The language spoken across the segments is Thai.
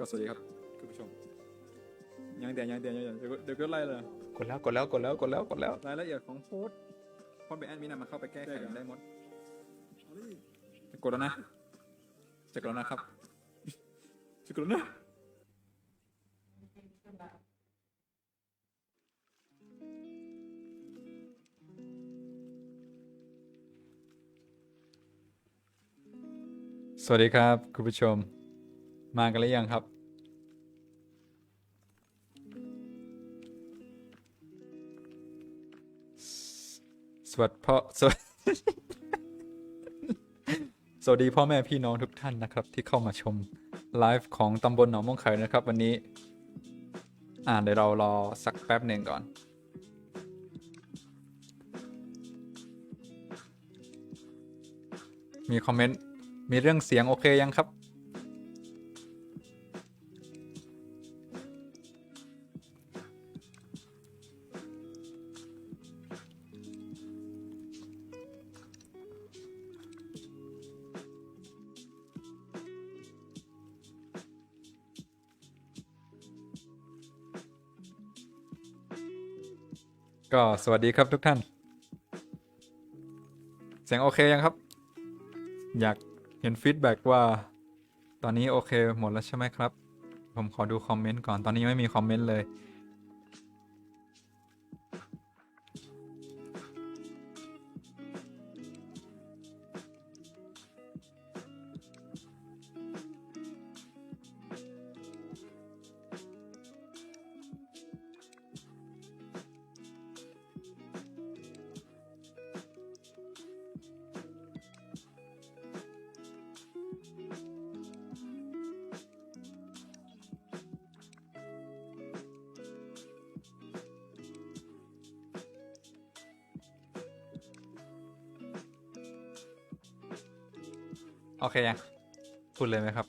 ก็สวัสดีครับคุณผู้ชม ยังแต่ยังแต่ยังแต่เดี๋ยวก็เดี๋ยวก็ไล่เลยกดแล้วกดแล้วกดแล้วกดแล้วกดแล้วรายละเอียดของโพสต์คนเป็นแอดมินนะมาเข้าไปแก้ไขได้หมดจะกดแล้วนะจะกดแล้วนะครับจะกดแล้วนะสวัสดีครับ คุณผู้ชม มากันหรือยังครับ สวัสดีพ่อสวัสสวัสดีพ่อแม่พี่น้องทุกท่านนะครับ ที่เข้ามาชมไลฟ์ของตำบลหนองม่วงไข่นะครับ วันนี้ อ่าเดี๋ยวเรารอสักแป๊บหนึ่งก่อนมีคอมเมนต์ มีเรื่องเสียงโอเคยังครับ ก็สวัสดีครับทุกท่าน เสียงโอเคยังครับ อยากเห็นฟีดแบ็กว่า ตอนนี้โอเคหมดแล้วใช่ไหมครับ ผมขอดูคอมเมนต์ก่อนตอนนี้ไม่มีคอมเมนต์เลย โอเคยังพูดเลยไหมครับ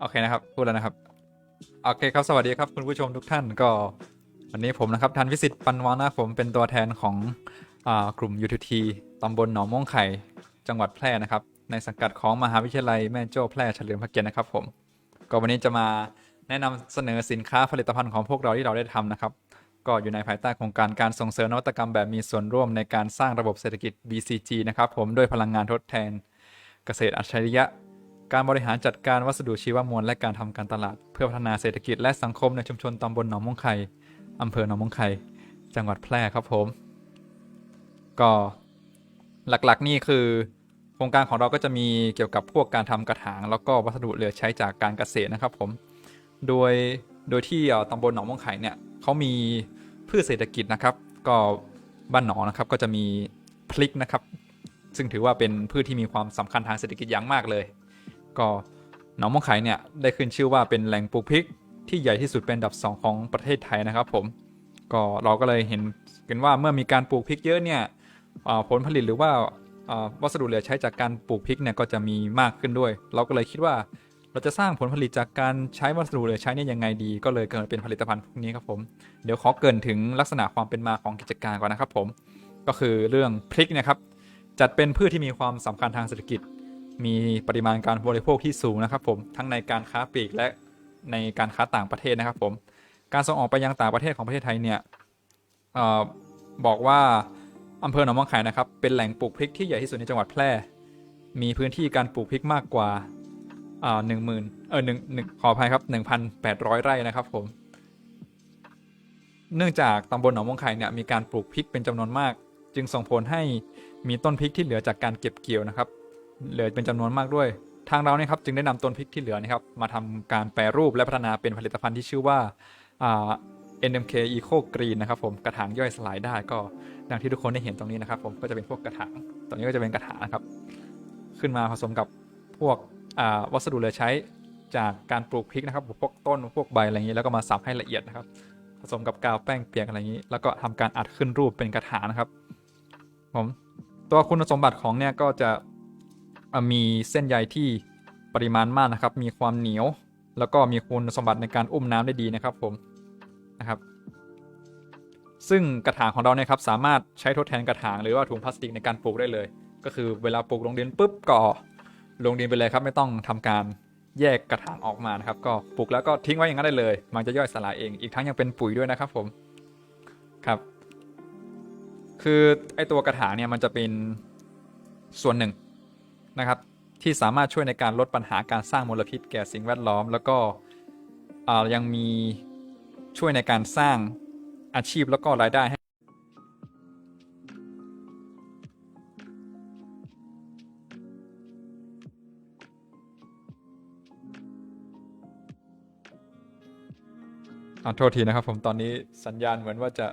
โอเคนะครับ พูดแล้วนะครับ โอเคครับ สวัสดีครับคุณผู้ชมทุกท่านก็ วันนี้ผมนะครับทันวิสิตปันวานะผมเป็นตัวแทนของอกลุ่ม UTT ตำบลหนองม่วงไข่ จังหวัดแพร่นะครับ ในสังกัดของมหาวิทยาลัยแม่โจ้แพร่เฉลิมพระเกียรตินะครับผม ก็วันนี้จะมาแนะนำเสนอสินค้าผลิตภัณฑ์ของพวกเราที่เราได้ทำนะครับ ก็อยู่ในภายใต้โครงการการส่งเสริมนวัตกรรมแบบมีส่วนร่วมในการสร้างระบบเศรษฐกิจ BCG นะครับผมด้วยพลังงานทดแทน เกษตรอัจฉริยะ การบริหารจัดการวัสดุชีวมวลและการทำการตลาด เพื่อพัฒนาเศรษฐกิจและสังคมในชุมชนตำบลหนองมงไข่อำเภอหนองมงไข่จังหวัดแพร่ครับผม ก็หลักๆนี่คือ โครงการของเราก็จะมีเกี่ยวกับพวกการทำกระถาง แล้วก็วัสดุเหลือใช้จากการเกษตรนะครับผม โดยโดยที่เอ่อตำบลหนองม่วงไข่เนี่ยเขามีพืชเศรษฐกิจนะครับ ก็บ้านหนองนะครับก็จะมีพริกนะครับ ซึ่งถือว่าเป็นพืชที่มีความสำคัญทางเศรษฐกิจอย่างมากเลย ก็หนองม่วงไข่เนี่ยได้ขึ้นชื่อว่าเป็นแหล่งปลูกพริกที่ใหญ่ที่สุดเป็นอันดับสองของประเทศไทยนะครับผมก็เราก็เลยเห็นกันว่าเมื่อมีการปลูกพริกเยอะเนี่ยผลผลิตหรือว่า วัสดุเหลือใช้จากการปลูกพริกเนี่ยก็จะมีมากขึ้นด้วย เราก็เลยคิดว่าเราจะสร้างผลผลิตจากการใช้วัสดุเหลือใช้เนี่ยยังไงดี ก็เลยเกิดเป็นผลิตภัณฑ์พวกนี้ครับผมเดี๋ยวขอเกินถึงลักษณะความเป็นมาของกิจการก่อนนะครับผมก็คือเรื่องพริกนะครับจัดเป็นพืชที่มีความสำคัญทางเศรษฐกิจ มีปริมาณการบริโภคที่สูงนะครับผมทั้งในการค้าปลีกและในการค้าต่างประเทศนะครับผมการส่งออกไปยังต่างประเทศของประเทศไทยเนี่ยออบอกว่า อำเภอหนองม่วงไข่นะครับ เป็นแหล่งปลูกพริกที่ใหญ่ที่สุดในจังหวัดแพร่ มีพื้นที่การปลูกพริกมากกว่าอ่าหนึ่งหมื่นเออหนึ่งหนึ่งขออภัยครับหนึ่งพันแปดร้อยไร่นะครับผม เนื่องจากตำบลหนองม่วงไข่เนี่ยมีการปลูกพริกเป็นจำนวนมาก จึงส่งผลให้มีต้นพริกที่เหลือจากการเก็บเกี่ยวนะครับ เหลือเป็นจำนวนมากด้วย ทางเราเนี่ยครับจึงได้นำต้นพริกที่เหลือนะครับ มาทำการแปรรูปและพัฒนาเป็นผลิตภัณฑ์ที่ชื่อว่าอ่า NMK Eco Green นะครับผมกระถางย่อยสลายได้ก็ดังที่ทุกคนได้เห็นตรงนี้นะครับผมก็จะเป็นพวกกระถางตรงนี้ก็จะเป็นกระถางนะครับ ขึ้นมาผสมกับพวกวัสดุเหลือใช้จากการปลูกพริกนะครับพวกต้นพวกใบอะไรอย่างนี้ แล้วก็มาสับให้ละเอียดนะครับ ผสมกับกาวแป้งเปียกอะไรอย่างนี้ แล้วก็ทำการอัดขึ้นรูปเป็นกระถางนะครับ ผมตัวคุณสมบัติของเนี่ยก็จะอะมีเส้นใยที่ปริมาณมากนะครับ มีความเหนียว แล้วก็มีคุณสมบัติในการอุ้มน้ำได้ดีนะครับ ผม นะครับ ซึ่งกระถางของเราเนี่ยครับสามารถใช้ทดแทนกระถางหรือว่าถุงพลาสติกในการปลูกได้เลย ก็คือเวลาปลูกลงดินปุ๊บก็ลงดินไปเลยครับ ไม่ต้องทำการแยกกระถางออกมานะครับ ก็ปลูกแล้วก็ทิ้งไว้อย่างนั้นได้เลย มันจะย่อยสลายเองอีกทั้งยังเป็นปุ๋ยด้วยนะครับผมครับ คือไอตัวกระถางเนี่ยมันจะเป็นส่วนหนึ่งนะครับ ที่สามารถช่วยในการลดปัญหาการสร้างมลพิษแก่สิ่งแวดล้อม แล้วก็ยังมี ช่วยในการสร้างอาชีพแล้วก็รายได้ให้ขอโทษทีนะครับผมตอนนี้สัญญาณเหมือนว่าจะ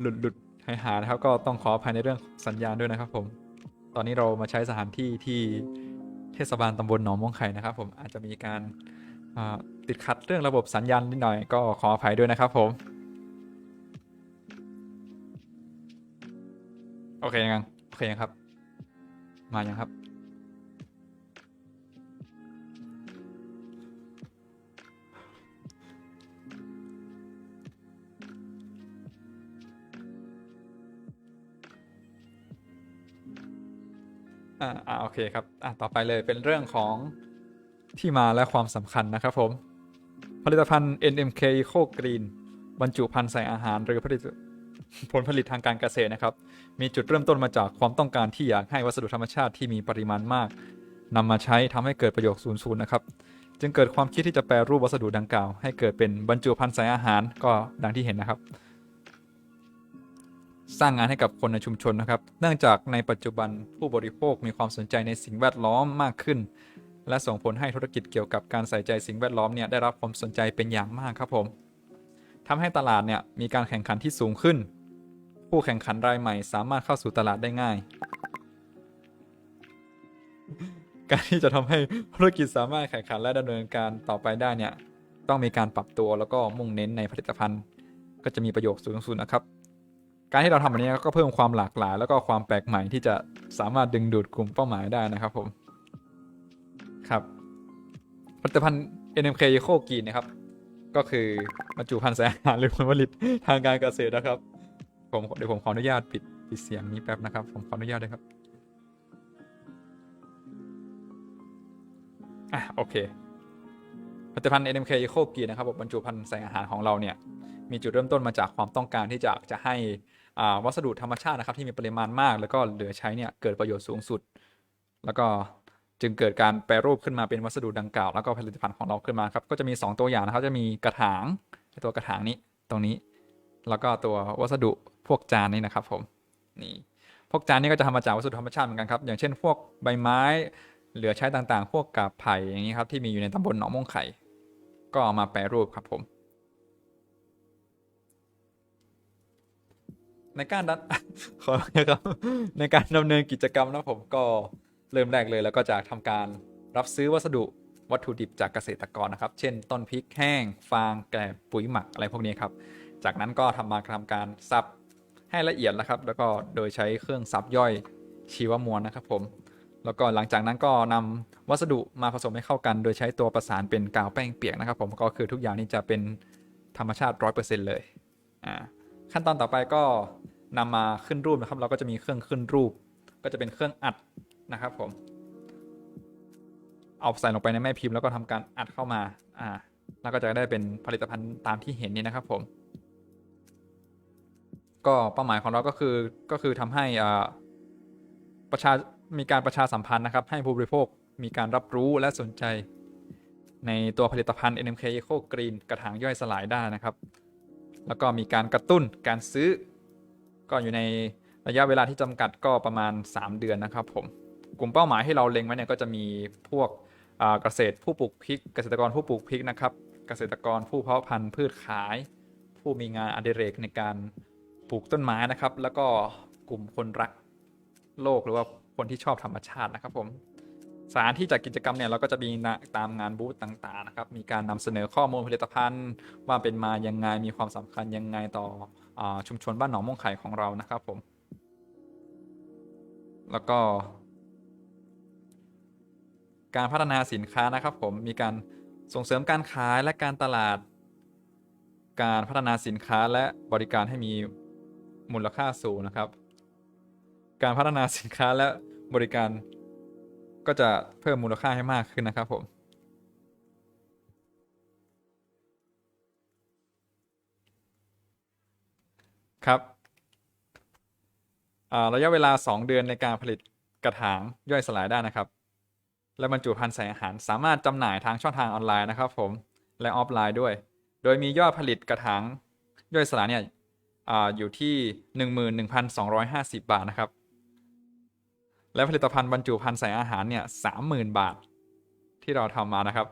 หลุดหลุดหายหายนะครับก็ต้องขออภัยในเรื่องสัญญาณด้วยนะครับผม ตอนนี้เรามาใช้สถานที่ที่เทศบาลตำบลหนองม่วงไข่นะครับผมอาจจะมีการ ติดขัดเรื่องระบบสัญญาณนิดหน่อยก็ขออภัยด้วยนะครับผม โอเคยังโอเคยังครับ มายังครับ อ่าอ่าโอเคครับ อะต่อไปเลยเป็นเรื่องของที่มาและความสำคัญนะครับผม ผลิตภัณฑ์ NMK Eco Green บรรจุภัณฑ์ใส่อาหารหรือผลิตผลผลิตทางการเกษตรนะครับ มีจุดเริ่มต้นมาจากความต้องการที่อยากให้วัสดุธรรมชาติที่มีปริมาณมากนำมาใช้ทำให้เกิดประโยชน์สูงสุดนะครับ จึงเกิดความคิดที่จะแปรรูปวัสดุดังกล่าว ให้เกิดเป็นบรรจุภัณฑ์ใส่อาหารก็ดังที่เห็นนะครับ สร้างงานให้กับคนในชุมชนนะครับ เนื่องจากในปัจจุบันผู้บริโภคมีความสนใจในสิ่งแวดล้อมมากขึ้น และส่งผลให้ธุรกิจเกี่ยวกับการใส่ใจสิ่งแวดล้อมเนี่ยได้รับความสนใจเป็นอย่างมากครับผมทำให้ตลาดเนี่ยมีการแข่งขันที่สูงขึ้น ผู้แข่งขันรายใหม่สามารถเข้าสู่ตลาดได้ง่าย การที่จะทำให้ธุรกิจสามารถแข่งขันและดำเนินการต่อไปได้เนี่ยต้องมีการปรับตัวแล้วก็มุ่งเน้นในผลิตภัณฑ์ ก็จะมีประโยชน์สูงสุดนะครับ การที่เราทำแบบนี้ก็เพิ่มความหลากหลาย แล้วก็ความแปลกใหม่ที่จะสามารถดึงดูดกลุ่มเป้าหมายได้นะครับผม ครับ ผลิตภัณฑ์ NMK Eco Green นะครับ ก็คือบรรจุภัณฑ์สารอาหารหรือผลผลิตทางการเกษตรนะครับ ผมเดี๋ยวผมขออนุญาตปิดปิดเสียงนี้แป๊บนะครับ ผมขออนุญาตด้วยครับอะโอเคผลิตภัณฑ์ NMK Eco Green นะครับบรรจุภัณฑ์ใส่อาหารของเราเนี่ย มีจุดเริ่มต้นมาจากความต้องการที่จะจะให้อาวัสดุธรรมชาตินะครับ ที่มีปริมาณมาก แล้วก็เหลือใช้เนี่ยเกิดประโยชน์สูงสุด แล้วก็ จึงเกิดการแปรรูปขึ้นมาเป็นวัสดุดังกล่าว แล้วก็ผลิตภัณฑ์ของเราขึ้นมาครับก็จะมี 2 ตัวอย่างนะครับจะมีกระถางตัวกระถางนี้ตรงนี้ แล้วก็ตัววัสดุพวกจานนี่นะครับผมนี่พวกจานนี่ก็จะทำมาจากวัสดุธรรมชาติเหมือนกันครับอย่างเช่น พวกใบไม้เหลือใช้ต่างๆ พวกกาบไผ่อย่างนี้ครับที่มีอยู่ในตำบลหนองม่วงไข่ก็เอามาแปรรูปครับผม ในการดันขอครับในการดำเนินกิจกรรมนะผมก็ เริ่มแรกเลยแล้วก็จะทำการรับซื้อวัสดุวัตถุดิบจากเกษตรกรนะครับ เช่น ต้นพริกแห้ง ฟาง แกลบปุ๋ยหมักอะไรพวกนี้ครับ จากนั้นก็ทำมาทำการสับให้ละเอียดนะครับ แล้วก็โดยใช้เครื่องสับย่อยชีวมวลนะครับผม แล้วก็หลังจากนั้นก็นำวัสดุมาผสมให้เข้ากัน โดยใช้ตัวประสานเป็นกาวแป้งเปียกนะครับ ผม ก็คือทุกอย่างนี่จะเป็นธรรมชาติ 100%เลย อ่า ขั้นตอนต่อไปก็นำมาขึ้นรูปนะครับ เราก็จะมีเครื่องขึ้นรูป ก็จะเป็นเครื่องอัด นะครับผม เอาใส่ลงไปในแม่พิมพ์แล้วก็ทำการอัดเข้ามา อ่า แล้วก็จะได้เป็นผลิตภัณฑ์ตามที่เห็นนี้นะครับ ผม ก็เป้าหมายของเราก็คือก็คือทำให้อ่าประชามีการประชาสัมพันธ์นะครับ ให้ผู้บริโภคมีการรับรู้และสนใจ ในตัวผลิตภัณฑ์ NMK Eco Green กระถางย่อยสลายได้นะครับ แล้วก็มีการกระตุ้นการซื้อ ก็อยู่ในระยะเวลาที่จำกัดก็ประมาณ 3 เดือนนะครับผม กลุ่มเป้าหมายให้เราเล็งไว้เนี่ยก็จะมีพวกเกษตรผู้ปลูกพริก เกษตรกรผู้ปลูกพริกนะครับ เกษตรกรผู้เพาะพันธุ์พืชขาย ผู้มีงานอดิเรกในการปลูกต้นไม้นะครับ แล้วก็กลุ่มคนรักโลกหรือว่าคนที่ชอบธรรมชาตินะครับผมสถานที่จัดกิจกรรมเนี่ยเราก็จะมีนะตามงานบูธต่างๆนะครับ มีการนำเสนอข้อมูลผลิตภัณฑ์ ว่าเป็นมายังไงมีความสำคัญยังไงต่ออชุมชนบ้านหนองม่วงไข่ของเรานะครับผม แล้วก็ การพัฒนาสินค้านะครับผมมีการส่งเสริมการขายและการตลาด การพัฒนาสินค้าและบริการให้มีมูลค่าสูงนะครับ การพัฒนาสินค้าและบริการก็จะเพิ่มมูลค่าให้มากขึ้นนะครับผมครับระยะเวลา 2 เดือนในการผลิตกระถางย่อยสลายได้นะครับ และบรรจุภัณฑ์ใส่อาหาร สามารถจำหน่ายทางช่องทางออนไลน์นะครับ ผมและออฟไลน์ด้วย โดยมียอดผลิตกระถางย่อยสลายเนี่ยออยู่ที่ 11,250 บาทนะครับ และผลิตภัณฑ์บรรจุภัณฑ์ใส่อาหารเนี่ย30,000 บาท ที่เราทำมานะครับ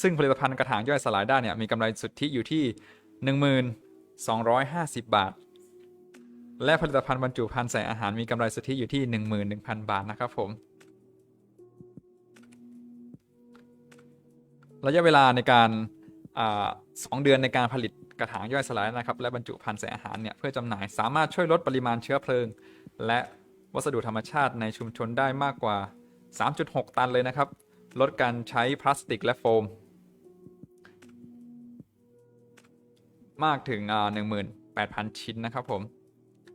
ซึ่งผลิตภัณฑ์กระถางย่อยสลายได้เนี่ยมีกำไรสุทธิอยู่ที่ 1250 บาท และผลิตภัณฑ์บรรจุภัณฑ์ใส่อาหารมีกำไรสุทธิอยู่ที่ 11,000 บาทนะครับผม ระยะเวลาในการอสองเดือนในการผลิตกระถางย่อยสลายนะครับ และบรรจุภัณฑ์ใส่อาหารเนี่ยเพื่อจำหน่ายสามารถช่วยลดปริมาณเชื้อเพลิง และวัสดุธรรมชาติในชุมชนได้มากกว่า 3.6 ตันเลยนะครับ ลดการใช้พลาสติกและโฟม มากถึง 18,000 ชิ้นนะครับผม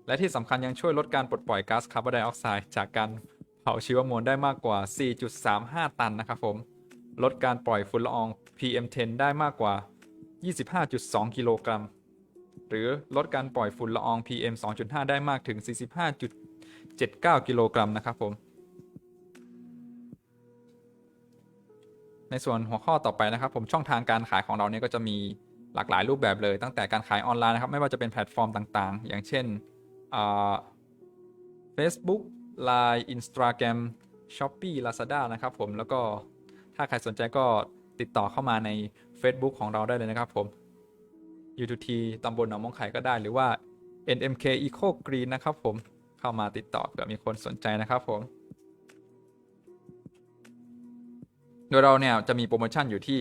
และที่สำคัญยังช่วยลดการปลดปล่อยก๊าซคาร์บอนไดออกไซด์จากการเผาชีวมวลได้มากกว่า 4.35 ตันนะครับผม ลดการปล่อยฝุ่นละออง PM10 ได้มากกว่า 25.2 กิโลกรัม หรือลดการปล่อยฝุ่นละออง PM 2.5 ได้มากถึง 45.79 กิโลกรัมนะครับผม ในส่วนหัวข้อต่อไปนะครับ ผมช่องทางการขายของเราเนี่ยก็จะมีหลากหลายรูปแบบเลย ตั้งแต่การขายออนไลน์นะครับ ไม่ว่าจะเป็นแพลตฟอร์มต่างๆ อย่างเช่น Facebook Line Instagram Shopee Lazada นะครับผมแล้วก็ ถ้าใครสนใจก็ติดต่อเข้ามาใน Facebook ของเราได้เลยนะครับผม U2T ตำบลหนองมองไข่ก็ได้หรือว่า NMK Eco Green นะครับผมเข้ามาติดต่อเผื่อมีคนสนใจนะครับผม โดยเราเนี่ยจะมีโปรโมชั่นอยู่ที่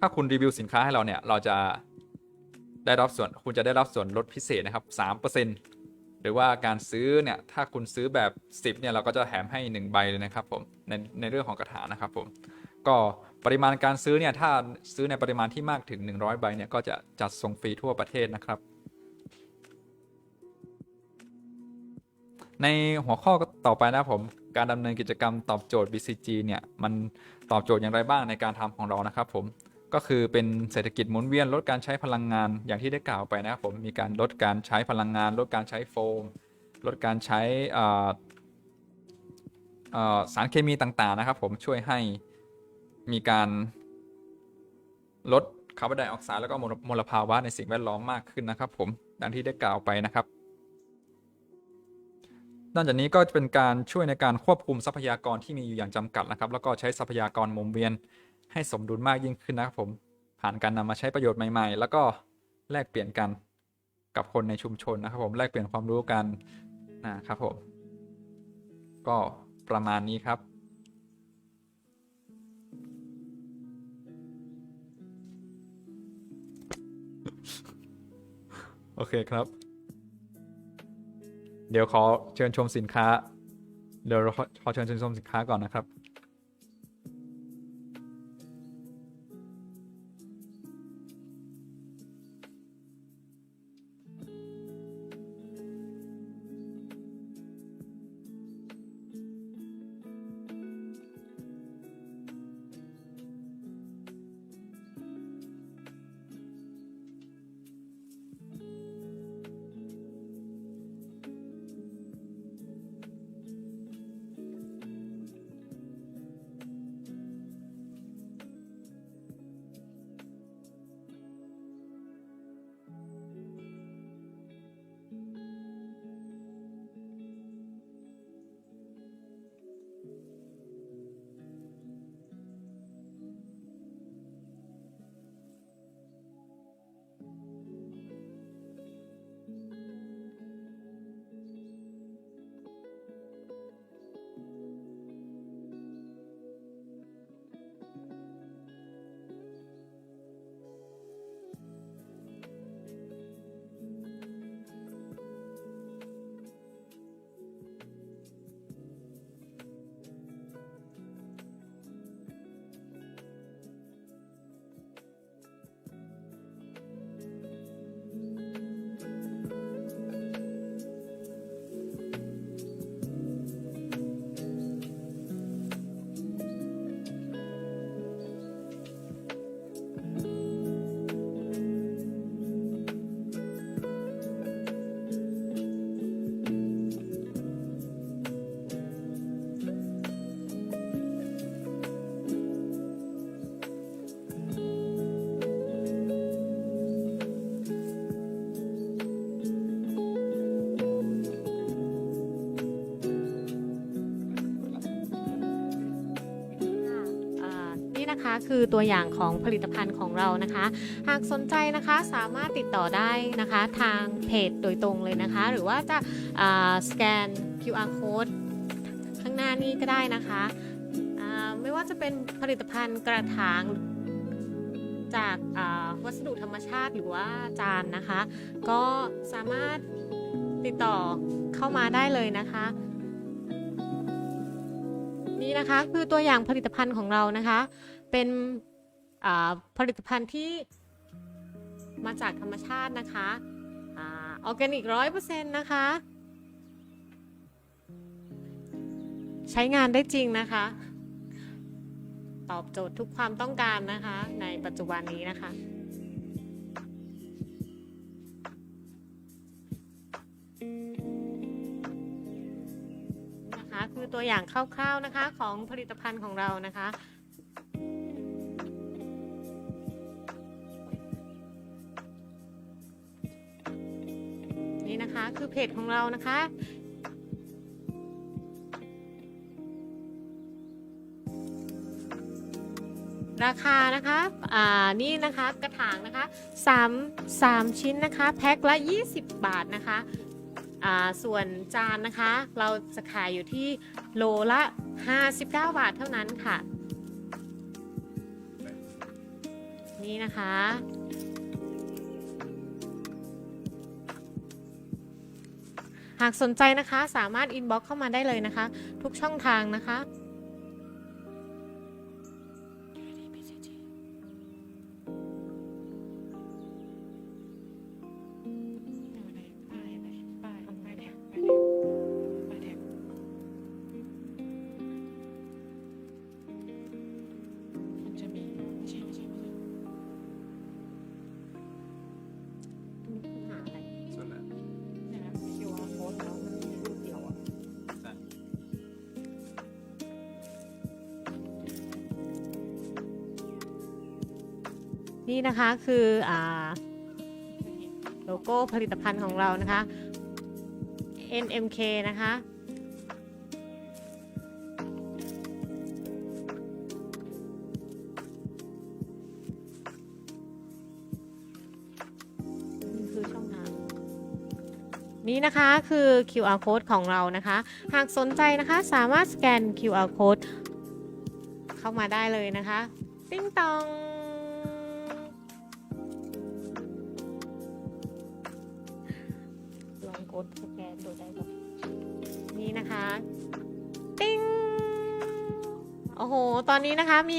ถ้าคุณรีวิวสินค้าให้เราเนี่ย เราจะได้รับส่วนคุณจะได้รับส่วนลดพิเศษนะครับ3%ห รือว่าการซื้อเนี่ยถ้าคุณซื้อแบบ 10เนี่ยเราก็จะแถมให้ 1 ใบเลยนะครับผมในในเรื่องของกระถางนะครับผมก็ปริมาณการซื้อเนี่ยถ้าซื้อในปริมาณที่มากถึง 100 ใบเนี่ยก็จะจัดส่งฟรีทั่วประเทศนะครับ ในหัวข้อต่อไปนะผมการดำเนินกิจกรรมตอบโจทย์ BCG เนี่ยมันตอบโจทย์อย่างไรบ้างในการทำของเรานะครับผม ก็คือเป็นเศรษฐกิจหมุนเวียนลดการใช้พลังงานอย่างที่ได้กล่าวไปนะครับผมมีการลดการใช้พลังงาน ลดการใช้โฟม ลดการใช้สารเคมีต่างๆนะครับผมช่วยให้มีการลดคาร์บอนไดออกไซด์แล้วก็มลภาวะในสิ่งแวดล้อมมากขึ้นนะครับผมดังที่ได้กล่าวไปนะครับนอกจากนี้ก็จะเป็นการช่วยในการควบคุมทรัพยากรที่มีอยู่อย่างจำกัดนะครับ แล้วก็ใช้ทรัพยากรหมุนเวียน ให้สมดุลมากยิ่งขึ้นนะครับผมผ่านการนำมาใช้ประโยชน์ใหม่ ๆ แล้วก็แลกเปลี่ยนกันกับคนในชุมชนนะครับผมแลกเปลี่ยนความรู้กันนะครับผมก็ประมาณนี้ครับ โอเคครับ เดี๋ยวขอเชิญชมสินค้า เดี๋ยวขอเชิญชมสินค้าก่อนนะครับ คือตัวอย่างของผลิตภัณฑ์ของเรานะคะ หากสนใจนะคะสามารถติดต่อได้นะคะทางเพจโดยตรงเลยนะคะ หรือว่าจะาสแกน QR code ข้างหน้านี้ก็ได้นะคะไม่ว่าจะเป็นผลิตภัณฑ์กระถางจากาวัสดุธรรมชาติหรือว่าจานนะคะ ก็สามารถติดต่อเข้ามาได้เลยนะคะ นี่นะคะคือตัวอย่างผลิตภัณฑ์ของเรานะคะ เป็นผลิตภัณฑ์ที่มาจากธรรมชาตินะคะออร์แกนิกร้อยเปอร์เซ็นต์นะคะ ใช้งานได้จริงนะคะ ตอบโจทย์ทุกความต้องการนะคะ ในปัจจุบันนี้นะคะนะคะคือตัวอย่างคร่าวๆนะคะของผลิตภัณฑ์ของเรานะคะ นี่นะคะ คือเพจของเรานะคะราคานะคะ อ่า นี่นะคะกระถางนะคะ3 3ชิ้นนะคะแพ็คละ 20 บาทนะคะ อ่า ส่วนจานนะคะ เราจะขายอยู่ที่โลละ 59 บาทเท่านั้นค่ะ นี่นะคะ หากสนใจนะคะสามารถอินบ็อกเข้ามาได้เลยนะคะ ทุกช่องทางนะคะ นี่นะคะคืออ่าโลโก้ผลิตภัณฑ์ของเรานะคะ NMK นะคะ นี่คือช่องทาง นี่นะคะคือ QR code ของเรานะคะ หากสนใจนะคะสามารถสแกน QR code เข้ามาได้เลยนะคะ ติ้งตอง นี้นะคะมี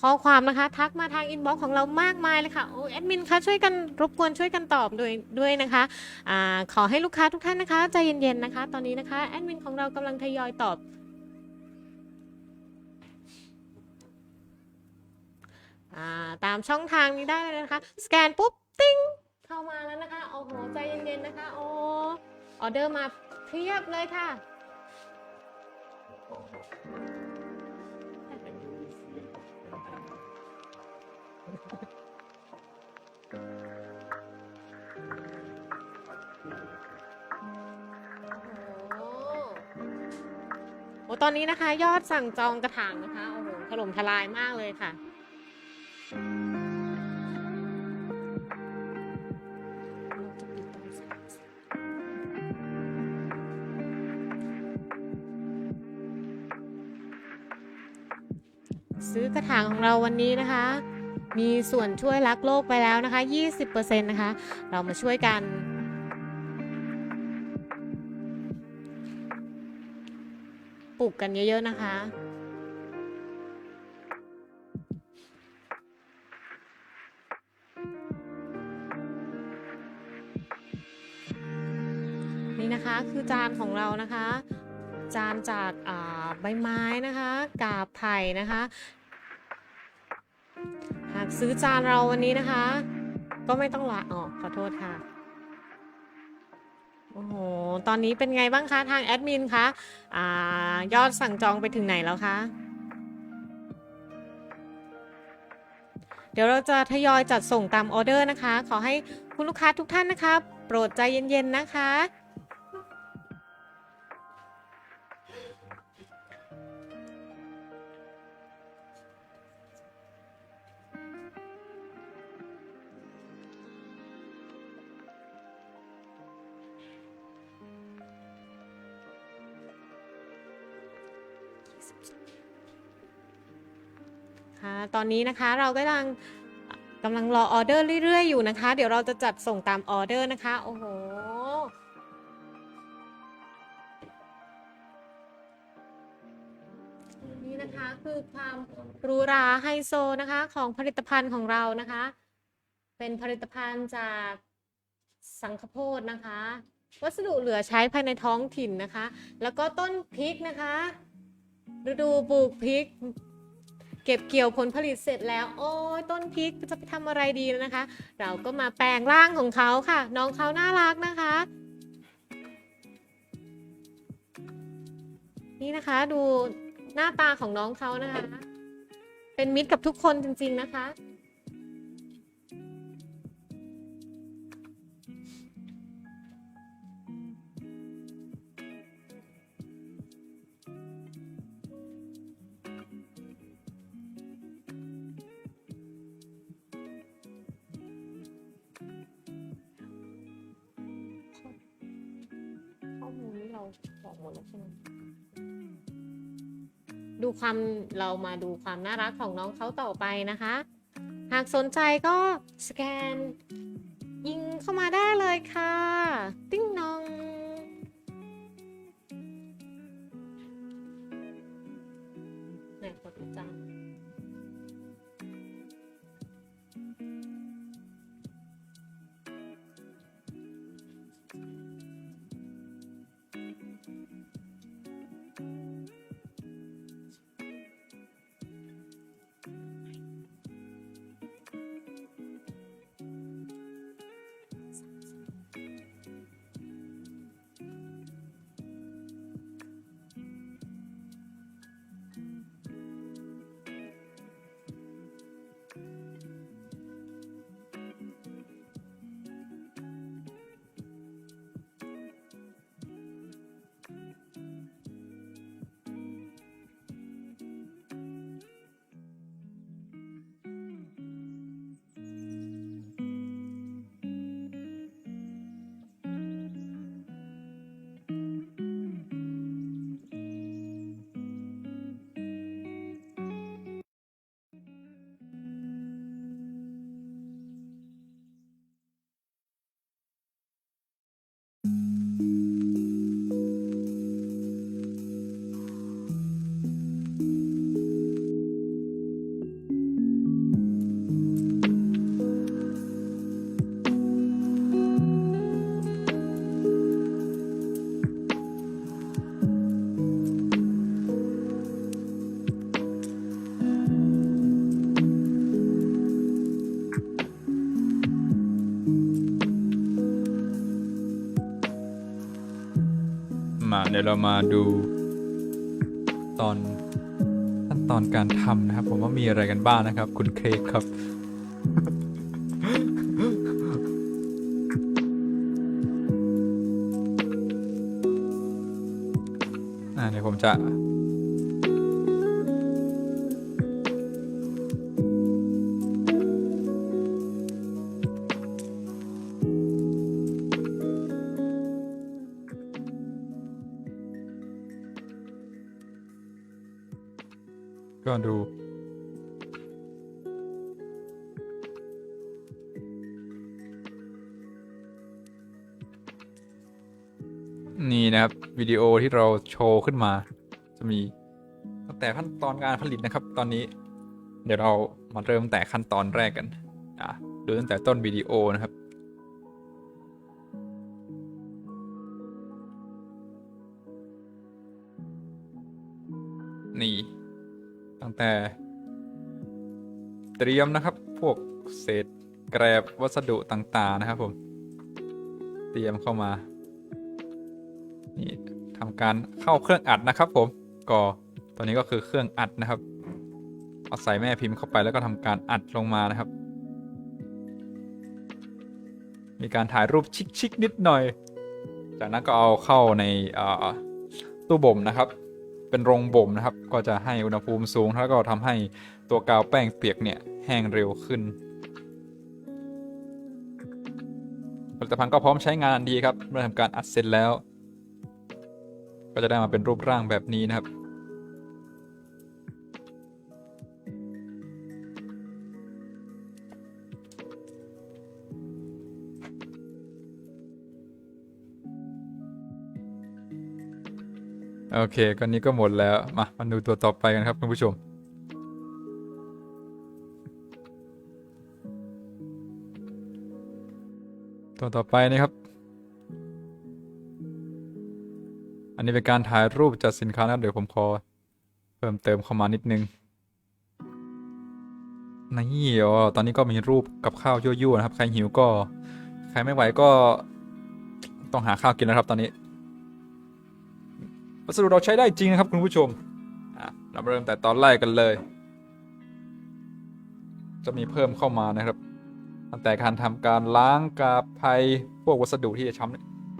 ข้อความนะคะ ทักมาทางอินบ็อกซ์ของเรามากมายเลยค่ะโอ้แอดมินคะช่วยกันรบกวนช่วยกันตอบด้วยด้วยนะคะอขอให้ลูกค้าทุกท่านนะคะใจเย็นๆนะคะ ตอนนี้นะคะแอดมินของเรากำลังทยอยตอบอาตามช่องทางนี้ได้เลยนะคะ สแกนปุ๊บติ้งเข้ามาแล้วนะคะโอ้โหใจเย็นๆนะคะโอ้ออเดอร์มาเพียบเลยค่ะ โอ้โหตอนนี้นะคะ ยอดสั่งจองกระถางนะคะ โอ้โห ถล่มทลายมากเลยค่ะ ซื้อกระถางของเราวันนี้นะคะ มีส่วนช่วยรักโลกไปแล้วนะคะ 20%นะคะ เรามาช่วยกันปลูกกันเยอะ ๆ นะคะ นี่นะคะคือจานของเรานะคะ จานจากใบไม้นะคะ กาบไผ่นะคะ ซื้อจานเราวันนี้นะคะ ก็ไม่ต้องละออกขอโทษค่ะ โอ้โห ตอนนี้เป็นไงบ้างคะ ทางแอดมินคะอ่ายอดสั่งจองไปถึงไหนแล้วคะ เดี๋ยวเราจะทยอยจัดส่งตามออเดอร์นะคะ ขอให้คุณลูกค้าทุกท่านนะคะ โปรดใจเย็นๆนะคะ นะคะ ตอนนี้นะคะเรากำลังกำลังรอออเดอร์เรื่อยๆอยู่นะคะ เดี๋ยวเราจะจัดส่งตามออเดอร์นะคะ โอ้โหนี่นะคะคือความหรูหราไฮโซนะคะของผลิตภัณฑ์ของเรานะคะ เป็นผลิตภัณฑ์จากสังขโพดนะคะ วัสดุเหลือใช้ภายในท้องถิ่นนะคะ แล้วก็ต้นพริกนะคะ ฤดูปลูกพริก เก็บเกี่ยวผลผลิตเสร็จแล้ว โอ้ยต้นพริกจะไปทำอะไรดีนะคะ เราก็มาแปลงร่างของเขาค่ะ น้องเขาน่ารักนะคะ นี่นะคะดูหน้าตาของน้องเขานะคะ เป็นมิตรกับทุกคนจริง ๆนะคะ อกหมดแล้วใช่ไหมดูความเรามาดูความน่ารักของน้องเขาต่อไปนะคะ หากสนใจก็สแกนยิงเข้ามาได้เลยค่ะ ติ้ง เดี๋ยวเรามาดูตอนขั้นตอนการทำนะครับ ผมว่ามีอะไรกันบ้างนะครับ คุณเคกครับ อ่าเดี๋ยวผมจะ วิดีโอที่เราโชว์ขึ้นมา จะมีตั้งแต่ขั้นตอนการผลิตนะครับ ตอนนี้ เดี๋ยวเรามาเริ่มแต่ขั้นตอนแรกกันอะดูตั้งแต่ต้นวิดีโอนะครับ นี่ ตั้งแต่ เตรียมนะครับ พวกเศษแกรบวัสดุต่าง ๆ นะครับผม เตรียมเข้ามา นี่ ทำการเข้าเครื่องอัดนะครับ ผมก็ตัวนี้ก็คือเครื่องอัดนะครับเอาใส่แม่พิมพ์เข้าไปแล้วก็ทำการอัดลงมานะครับ มีการถ่ายรูปชิคๆนิดหน่อย จากนั้นก็เอาเข้าในตู้บ่มนะครับ เป็นโรงบ่มนะครับ ก็จะให้อุณหภูมิสูงแล้วก็ทำให้ตัวกาวแป้งเปียกเนี่ยแห้งเร็วขึ้นผลิตภัณฑ์ก็พร้อมใช้งานดีครับเมื่อทำการอัดเสร็จแล้ว จะได้มาเป็นรูปร่างแบบนี้นะครับ โอเคก็นี้ก็หมดแล้ว มามาดูตัวต่อไปกันครับคุณผู้ชมตัวต่อไปนะครับ อันนี้เป็นการถ่ายรูปจากสินค้านะเดี๋ยวผมขอเพิ่มเติมเข้ามานิดนึงนี่อ๋อตอนนี้ก็มีรูปกับข้าวยั่วๆนะครับ ใครหิวก็ ใครไม่ไหวก็ต้องหาข้าวกินแล้วครับตอนนี้วัสดุเราใช้ได้จริงนะครับคุณผู้ชมเราเริ่มแต่ตอนแรกกันเลย จะมีเพิ่มเข้ามานะครับ ตั้งแต่การทำการล้างกาภัยพวกวัสดุที่จะช้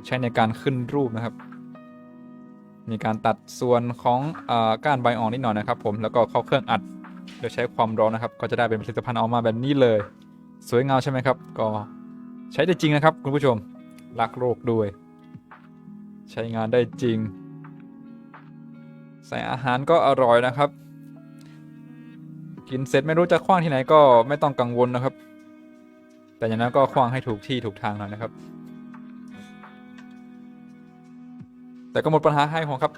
ใช้ในการขึ้นรูปนะครับ มีการตัดส่วนของอก้านใบอ่อนนิดหน่อยนะครับ ผมแล้วก็เข้าเครื่องอัดโดยใช้ความร้อนนะครับ ก็จะได้เป็นผลิตภัณฑ์ออกมาแบบนี้เลย สวยงามใช่ไหมครับ ก็ใช้ได้จริงนะครับ คุณผู้ชมรักโลกด้วย ใช้งานได้จริง ใส่อาหารก็อร่อยนะครับ กินเสร็จไม่รู้จะคว้างที่ไหนก็ไม่ต้องกังวลนะครับ แต่อย่างนั้นก็คว้างให้ถูกที่ถูกทางหน่อยนะครับ แต่ก็หมดปัญหาให้ผมครับ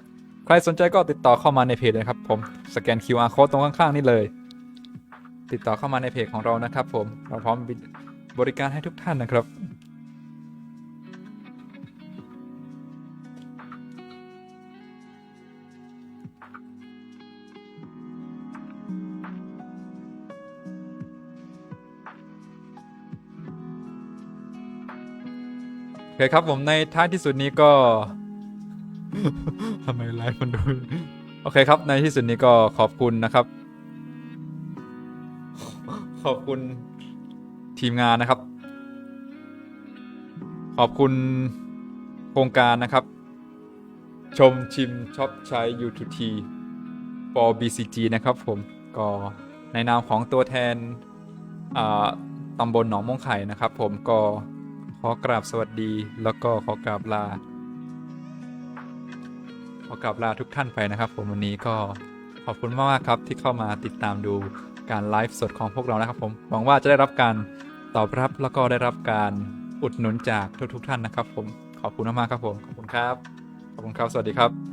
ใครสนใจก็ติดต่อเข้ามาในเพจนะครับผมสแกน QR code ตรงข้างๆ นี่เลย ติดต่อเข้ามาในเพจของเรานะครับ ผมเราพร้อมบริการให้ทุกท่านนะครับโอเคครับผมในท้ายที่สุดนี้ก็ ทำไมไลฟ์มันดู โอเคครับ ในที่สุดนี้ก็ขอบคุณนะครับ ขอบคุณทีมงานนะครับ ขอบคุณโครงการนะครับ ชมชิมช็อปใช้ U2T for BCG นะครับผมก็ในนามของตัวแทนตำบลหนองม่วงไข่นะครับ ผมก็ขอกราบสวัสดีแล้วก็ขอกราบลา ขอกลับลาทุกท่านไปนะครับผมวันนี้ก็ขอบคุณมากๆครับที่เข้ามาติดตามดูการไลฟ์สดของพวกเรานะครับผมหวังว่าจะได้รับการตอบรับแล้วก็ได้รับการอุดหนุนจากทุกๆท่านนะครับ ผมขอบคุณมากๆครับผมขอบคุณครับขอบคุณครับสวัสดีครับ